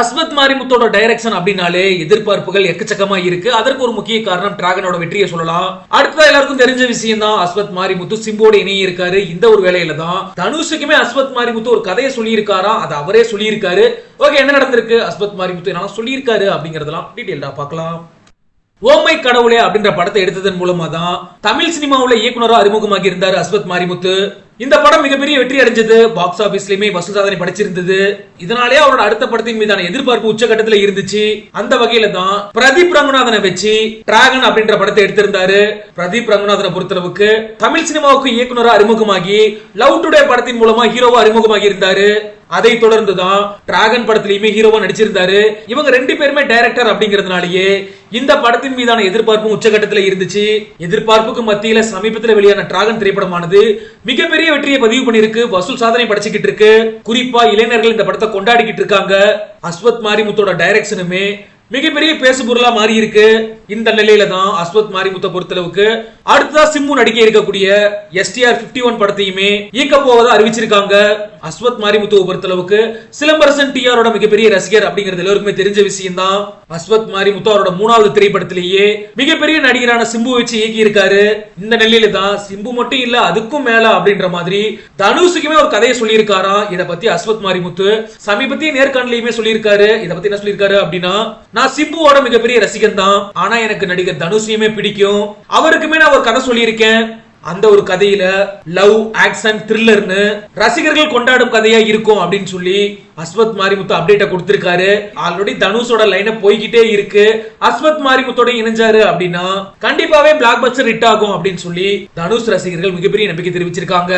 Ashwath மாரிமுத்தோட direction அப்படின்னாலே எதிர்பார்ப்புகள் எக்கச்சக்கமா இருக்கு. அதற்கு ஒரு முக்கிய காரணம் டிராகனோட வெற்றியை சொல்லலாம். அடுத்ததா எல்லாருக்கும் தெரிஞ்ச விஷயம் தான் அஸ்வத் மாரிமுத்து சிம்போட இணைய இருக்காரு. இந்த ஒரு வேலையில தான் தனுஷுக்குமே அஸ்வத் மாரிமுத்து ஒரு கதையை சொல்லியிருக்காரா? அது அவரே சொல்லியிருக்காரு. ஓகே என்ன நடந்திருக்கு? அஸ்மத் மாரிமுத்து என்ன சொல்லியிருக்காரு அப்படிங்கறதெல்லாம் டீட்டெயில்டா பார்க்கலாம். ஓமை கடவுளே அப்படின்ற படத்தை எடுத்ததன் மூலமா தான் தமிழ் சினிமாவுல இயக்குனரா அறிமுகமாகி இருந்தார் அஸ்வத் மாரிமுத்து. இந்த படம் மிகப்பெரிய வெற்றி அடைஞ்சது. பாக்ஸ் ஆபீஸ்லயுமே வசூல் சாதனை படைச்சிருந்தது. இதனாலே அவரோட அடுத்த படத்தின் மீதான எதிர்பார்ப்பு உச்சகட்டத்துல இருந்துச்சு. அந்த வகையில தான் பிரதீப் ரங்கநாதனை வச்சு டிராகன் அப்படின்ற படத்தை எடுத்திருந்தாரு. பிரதீப் ரங்கநாதனை பொறுத்தளவுக்கு தமிழ் சினிமாவுக்கு இயக்குனரா அறிமுகமாகி லவ் டுடே படத்தின் மூலமா ஹீரோவா அறிமுகமாகி இருந்தாரு. அதை தொடர்ந்து தான் டிராகன் படத்திலயுமே ஹீரோவா நடிச்சிருந்தாரு. இவங்க ரெண்டு பேருமே டைரக்டர் அப்படிங்கறதுனாலயே இந்த படத்தின் மீதான எதிர்பார்ப்பும் உச்சகட்டத்தில் இருந்துச்சு. எதிர்பார்ப்புக்கு மத்தியில சமீபத்தில் வெளியான டிராகன் திரைப்படமானது மிகப்பெரிய வெற்றியை பதிவு பண்ணிருக்கு வசூல் சாதனை படைச்சுக்கிட்டு இருக்கு. குறிப்பா இளைஞர்கள் இந்த படத்தை கொண்டாடிக்கிட்டு இருக்காங்க. அஸ்வத் மாரிமுத்தோட டைரக்ஷனுமே மிகப்பெரிய பேசு பொருளா மாறி இருக்கு இந்த நிலையில தான் அஸ்வத் மாரிமுத்த பொறுத்தளவுக்கு. அடுத்ததா சிம்மு நடிக்க இருக்கக்கூடிய எஸ்டிஆர் 51 ஒன் படத்தையுமே இயக்க போவதா அறிவிச்சிருக்காங்க அஸ்வத் மாரிமுத்துவை பொறுத்தளவுக்கு. சிலம்பரசன் டிஆரோட மிகப்பெரிய ரசிகர் அப்படிங்கிறது எல்லாருக்குமே தெரிஞ்ச விஷயம் தான் அஸ்வத் மாரிமுத்து அவரோட மூணாவது திரைப்படத்திலேயே மிகப்பெரிய நடிகரான சிம்பு வச்சு இயக்கி இருக்காரு இந்த நிலையில தான் சிம்பு மட்டும் இல்ல அதுக்கும் மேல அப்படின்ற மாதிரி தனுஷுக்குமே ஒரு கதையை சொல்லியிருக்காராம். இதை பத்தி அஸ்வத் மாரிமுத்து சமீபத்திய நேர்காணலையுமே சொல்லியிருக்காரு. இதை பத்தி என்ன சொல்லியிருக்காரு அப்படின்னா நான் சிம்புவோட மிகப்பெரிய ரசிகன் தான் ஆனா எனக்கு நடிகர் தனுஷையுமே பிடிக்கும். அவருக்குமே நான் ஒரு கதை சொல்லியிருக்கேன். அந்த ஒரு கதையில லவ் ஆக்ஷன் த்ரில்லர்னு ரசிகர்கள் கொண்டாடும் கதையா இருக்கும் அப்படின்னு சொல்லி அஸ்வத் மாரிமுத்து அப்டேட்ட கொடுத்திருக்காரு. ஆல்ரெடி தனுஷோட லைன போய்கிட்டே இருக்கு. அஸ்வத் மாரிமுத்தோட இணைஞ்சாரு அப்படின்னா கண்டிப்பாவே பிளாக் பஸ்டர் ஹிட் ஆகும் அப்படின்னு சொல்லி தனுஷ் ரசிகர்கள் மிகப்பெரிய நம்பிக்கை தெரிவிச்சிருக்காங்க.